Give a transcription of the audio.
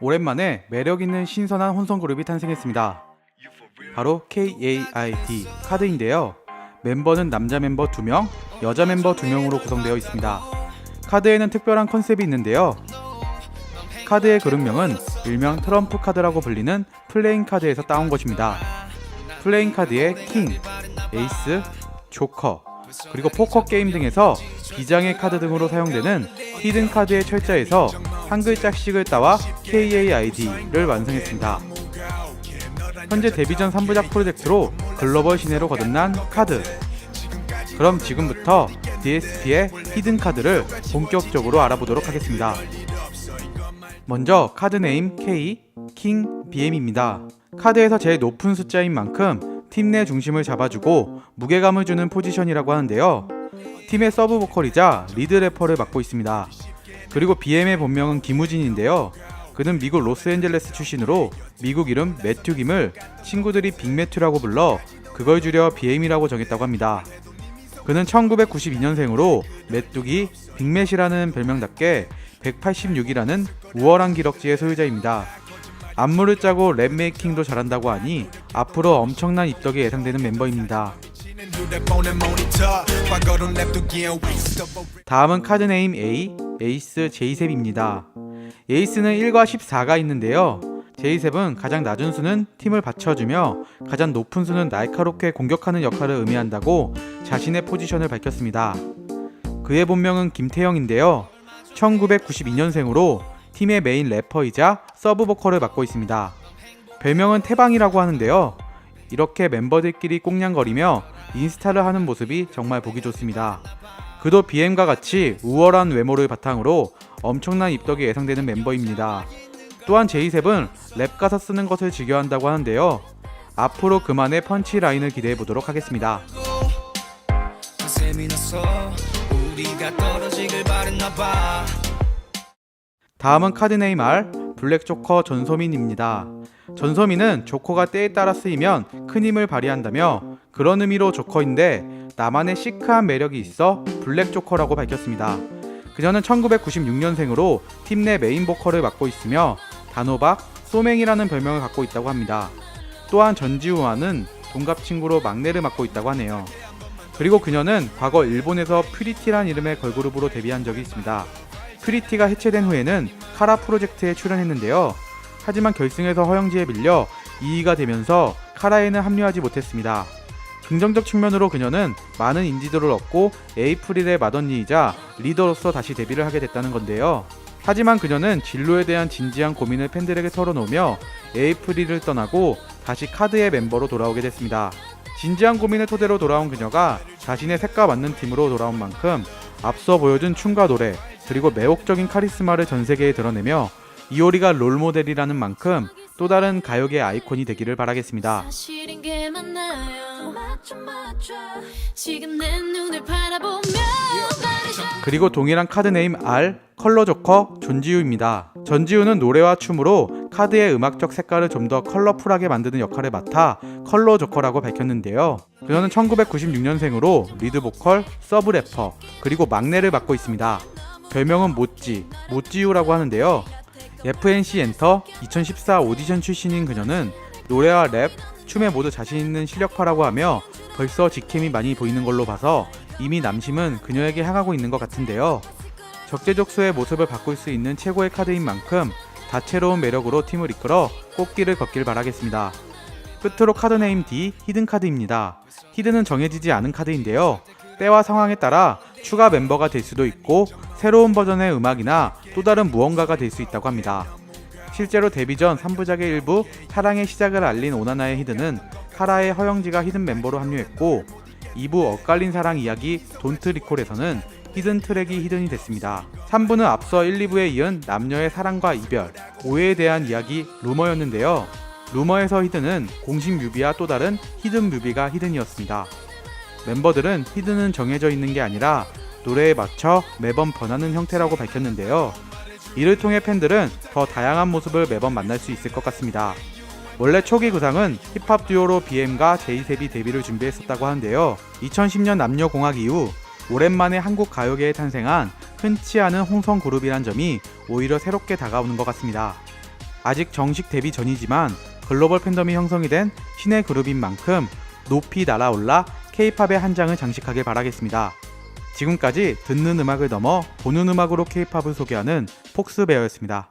오랜만에 매력 있는 신선한 혼성 그룹이 탄생했습니다. 바로 KAID 카드인데요. 멤버는 남자 멤버 2명, 여자 멤버 2명으로 구성되어 있습니다. 카드에는 특별한 컨셉이 있는데요. 카드의 그룹명은 일명 트럼프 카드라고 불리는 플레잉 카드에서 따온 것입니다. 플레잉 카드의 킹, 에이스, 조커, 그리고 포커 게임 등에서 비장의 카드 등으로 사용되는 히든 카드의 철자에서 한 글자씩을 따와 KAID를 완성했습니다. 현재 데뷔 전 3부작 프로젝트로 글로벌 시내로 거듭난 카드. 그럼 지금부터 DSP의 히든 카드를 본격적으로 알아보도록 하겠습니다. 먼저 카드 네임 K, 킹 BM입니다. 카드에서 제일 높은 숫자인 만큼 팀 내 중심을 잡아주고 무게감을 주는 포지션이라고 하는데요. 팀의 서브 보컬이자 리드 래퍼를 맡고 있습니다. 그리고 BM의 본명은 김우진인데요. 그는 미국 로스앤젤레스 출신으로 미국 이름 매튜 김을 친구들이 빅매튜라고 불러 그걸 줄여 BM이라고 정했다고 합니다. 그는 1992년생으로 메뚜기 빅맷이라는 별명답게 186이라는 우월한 기럭지의 소유자입니다. 안무를 짜고 랩 메이킹도 잘한다고 하니 앞으로 엄청난 입덕이 예상되는 멤버입니다. 다음은 카드네임 A, 에이스 제이셉입니다. 에이스는 1과 14가 있는데요. 제이셉은 가장 낮은 수는 팀을 받쳐주며 가장 높은 수는 날카롭게 공격하는 역할을 의미한다고 자신의 포지션을 밝혔습니다. 그의 본명은 김태형인데요. 1992년생으로 팀의 메인 래퍼이자 서브 보컬을 맡고 있습니다. 별명은 태방이라고 하는데요. 이렇게 멤버들끼리 꽁냥거리며 인스타를 하는 모습이 정말 보기 좋습니다. 그도 BM과 같이 우월한 외모를 바탕으로 엄청난 입덕이 예상되는 멤버입니다. 또한 제이셉은 랩 가사 쓰는 것을 즐겨한다고 하는데요. 앞으로 그만의 펀치 라인을 기대해 보도록 하겠습니다. 다음은 카드네임 R 블랙 조커 전소민입니다. 전소민은 조커가 때에 따라 쓰이면 큰 힘을 발휘한다며 그런 의미로 조커인데 나만의 시크한 매력이 있어 블랙 조커라고 밝혔습니다. 그녀는 1996년생으로 팀 내 메인 보컬을 맡고 있으며 단호박, 소맹이라는 별명을 갖고 있다고 합니다. 또한 전지우와는 동갑 친구로 막내를 맡고 있다고 하네요. 그리고 그녀는 과거 일본에서 퓨리티란 이름의 걸그룹으로 데뷔한 적이 있습니다. 퓨리티가 해체된 후에는 카라 프로젝트에 출연했는데요. 하지만 결승에서 허영지에 밀려 2위가 되면서 카라에는 합류하지 못했습니다. 긍정적 측면으로 그녀는 많은 인지도를 얻고 에이프릴의 맏언니이자 리더로서 다시 데뷔를 하게 됐다는 건데요. 하지만 그녀는 진로에 대한 진지한 고민을 팬들에게 털어놓으며 에이프릴을 떠나고 다시 카드의 멤버로 돌아오게 됐습니다. 진지한 고민을 토대로 돌아온 그녀가 자신의 색과 맞는 팀으로 돌아온 만큼 앞서 보여준 춤과 노래 그리고 매혹적인 카리스마를 전 세계에 드러내며 이효리가 롤모델이라는 만큼 또 다른 가요계 아이콘이 되기를 바라겠습니다. 그리고 동일한 카드 네임 R 컬러 조커 존지우입니다. 전지우는 노래와 춤으로 카드의 음악적 색깔을 좀 더 컬러풀하게 만드는 역할을 맡아 컬러 조커라고 밝혔는데요. 그녀는 1996년생으로 리드 보컬, 서브 래퍼, 그리고 막내를 맡고 있습니다. 별명은 모찌, 모찌우라고 하는데요. FNC 엔터 2014 오디션 출신인 그녀는 노래와 랩, 춤에 모두 자신 있는 실력파라고 하며 벌써 직캠이 많이 보이는 걸로 봐서 이미 남심은 그녀에게 향하고 있는 것 같은데요. 적재적소의 모습을 바꿀 수 있는 최고의 카드인 만큼 다채로운 매력으로 팀을 이끌어 꽃길을 걷길 바라겠습니다. 끝으로 카드 네임 D 히든 카드입니다. 히든은 정해지지 않은 카드인데요. 때와 상황에 따라 추가 멤버가 될 수도 있고 새로운 버전의 음악이나 또 다른 무언가가 될 수 있다고 합니다. 실제로 데뷔 전 3부작의 일부 사랑의 시작을 알린 오나나의 히든은 카라의 허영지가 히든 멤버로 합류했고 2부 엇갈린 사랑 이야기 돈트 리콜에서는 히든 트랙이 히든이 됐습니다. 3부는 앞서 1, 2부에 이은 남녀의 사랑과 이별, 오해에 대한 이야기 루머였는데요. 루머에서 히든은 공식 뮤비와 또 다른 히든 뮤비가 히든이었습니다. 멤버들은 히든은 정해져 있는 게 아니라 노래에 맞춰 매번 변하는 형태라고 밝혔는데요. 이를 통해 팬들은 더 다양한 모습을 매번 만날 수 있을 것 같습니다. 원래 초기 구상은 힙합 듀오로 BM과 제이셉이 데뷔를 준비했었다고 하는데요. 2010년 남녀공학 이후 오랜만에 한국 가요계에 탄생한 흔치 않은 홍성 그룹이란 점이 오히려 새롭게 다가오는 것 같습니다. 아직 정식 데뷔 전이지만 글로벌 팬덤이 형성이 된 신의 그룹인 만큼 높이 날아올라 K-팝의 한 장을 장식하길 바라겠습니다. 지금까지 듣는 음악을 넘어 보는 음악으로 K-팝을 소개하는 폭스베어였습니다.